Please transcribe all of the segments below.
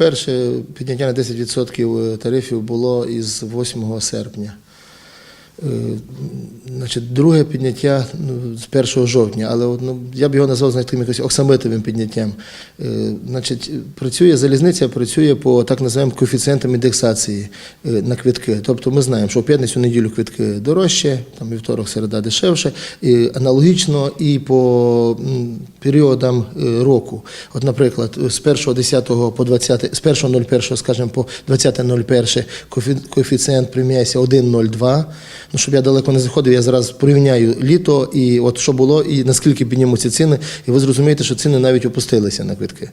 перше підняття на 10% тарифів було із 8 серпня. Е, Значить, друге підняття ну, з 1 жовтня, але ну, я б його назвав знаєте, якось оксамитовим підняттям. Е, Значить, працює залізниця, працює по так називаємо коефіцієнтам індексації е, на квитки. Тобто ми знаємо, що в п'ятницю неділю квитки дорожче, там вівторок, середа дешевше. І аналогічно і по періодам року. От, наприклад, з 1.10 по 20, з 1.01, скажімо, по 20.01 коефі- коефіцієнт приміняється 1,02. Ну, щоб я далеко не заходив, я зараз порівняю літо і от що було, і наскільки піднімуться ціни, і ви зрозумієте, що ціни навіть опустилися на квитки.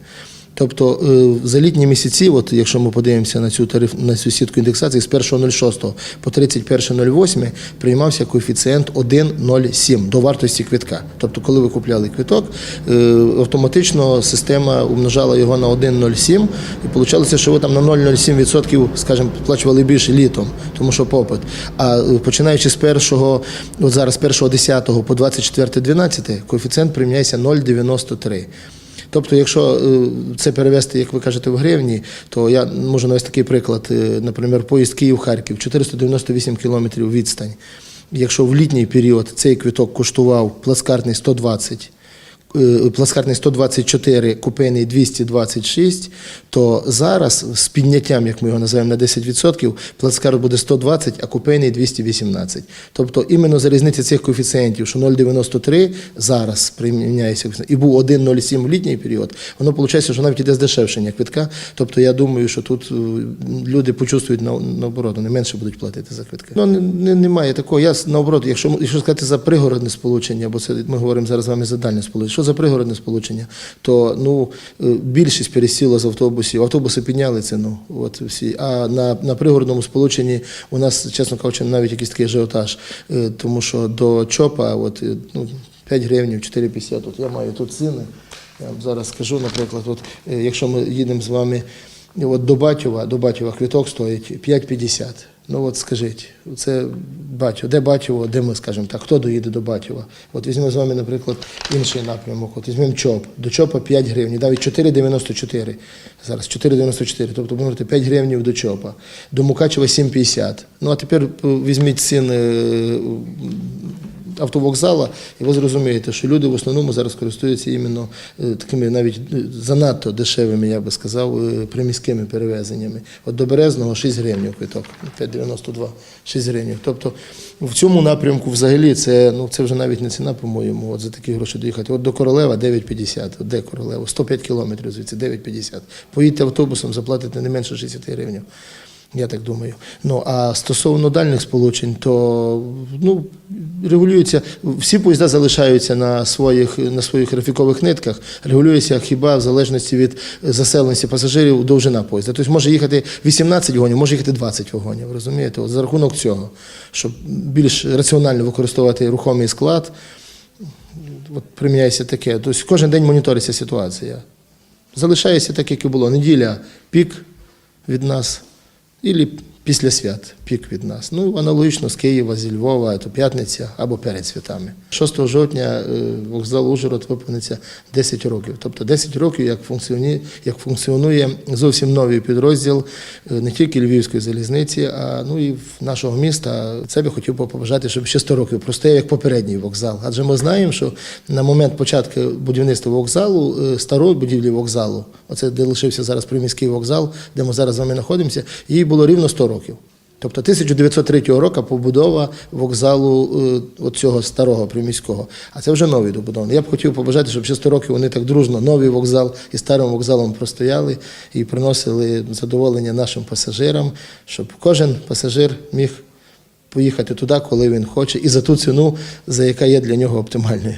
Тобто е, за літні місяці, от якщо ми подивимося на цю тариф на цю сітку індексації, з 1.06 по 31.08 приймався коефіцієнт 1,07 до вартості квитка. Тобто, коли ви купляли квиток, е, автоматично система умножала його на 1,07 і вийшло, що ви там на 0,07%, скажімо, сплачували більше літом, тому що попит. А е, починаючи з першого, от зараз 1.10 по 24.12, коефіцієнт приймається 0,93. Тобто, якщо е, це перевести, як ви кажете, в гривні, то я можу навести такий приклад. Е, Наприклад, поїзд Київ-Харків 498 кілометрів відстань. Якщо в літній період цей квиток коштував плацкартний 120, е, плацкартний 124, купейний 226, то зараз з підняттям, як ми його називаємо, на 10%, плацкарт буде 120, а купейний 218. Тобто іменно за різниці цих коефіцієнтів, що 0,93 зараз приміняється, і був 1,07 в літній період, воно виходить, що навіть іде здешевшення квитка. Тобто я думаю, що тут е, люди почувствують на- наоборот, вони менше будуть платити за квитки. Ну, не, не- немає такого. Я наоборот, якщо, якщо сказати за пригородне сполучення, бо це ми говоримо зараз з вами за дальне сполучення. Що за пригородне сполучення? То ну, е, більшість пересіла з автобусів, автобуси підняли ціну. От всі. А на, на пригородному сполученні у нас, чесно кажучи, навіть якийсь такий ажіотаж. Е, Тому що до ЧОПа от, е, ну, 5 гривень, 4,50. От я маю тут ціни. Я вам зараз скажу, наприклад, от, якщо ми їдемо з вами от до Батьова, до Батьова квиток стоїть 5,50. Ну от скажіть, це Батьо, де Батьово, де ми, скажемо так, хто доїде до Батьова? От візьмемо з вами, наприклад, інший напрямок. От візьмемо ЧОП. До ЧОПа 5 гривень, навіть 4,94. Зараз 4,94, тобто ви говорите 5 гривень до ЧОПа. До Мукачева 7,50. Ну а тепер е, візьміть ціни е, автовокзала, і ви зрозумієте, що люди в основному зараз користуються іменно е, такими навіть е, занадто дешевими, я би сказав, е, приміськими перевезеннями. От до Березного 6 гривень квиток, 5,92, 6 гривень. Тобто в цьому напрямку взагалі це, ну, це вже навіть не ціна, по-моєму, от за такі гроші доїхати. От до Королева 9,50. От де Королева? 105 кілометрів звідси, 9,50. Поїдьте автобусом, заплатите не менше 60 гривень. Я так думаю. Ну а стосовно дальніх сполучень, то ну регулюється. Всі поїзда залишаються на своїх на своїх графікових нитках. Регулюється хіба в залежності від заселеності пасажирів довжина поїзда. Тобто може їхати 18 вагонів, може їхати 20 вагонів. Розумієте? От за рахунок цього, щоб більш раціонально використовувати рухомий склад, от приміняється таке. Тобто кожен день моніториться ситуація. Залишається так, як і було. Неділя пік від нас. Ele після свят пік від нас. Ну, аналогічно з Києва, зі Львова, то п'ятниця або перед святами. 6 жовтня е, вокзал Ужгород виповниться 10 років. Тобто 10 років, як функціонує, як функціонує зовсім новий підрозділ е, не тільки Львівської залізниці, а ну і нашого міста. Це би хотів побажати, щоб ще 100 років простояв як попередній вокзал. Адже ми знаємо, що на момент початку будівництва вокзалу, е, старої будівлі вокзалу, оце де лишився зараз приміський вокзал, де ми зараз з вами знаходимося, їй було рівно 100 років. Тобто 1903 року побудова вокзалу е, цього старого приміського, а це вже новий добудований. Я б хотів побажати, щоб ще 100 років вони так дружно новий вокзал і старим вокзалом простояли і приносили задоволення нашим пасажирам, щоб кожен пасажир міг поїхати туди, коли він хоче, і за ту ціну, за яка є для нього оптимальною.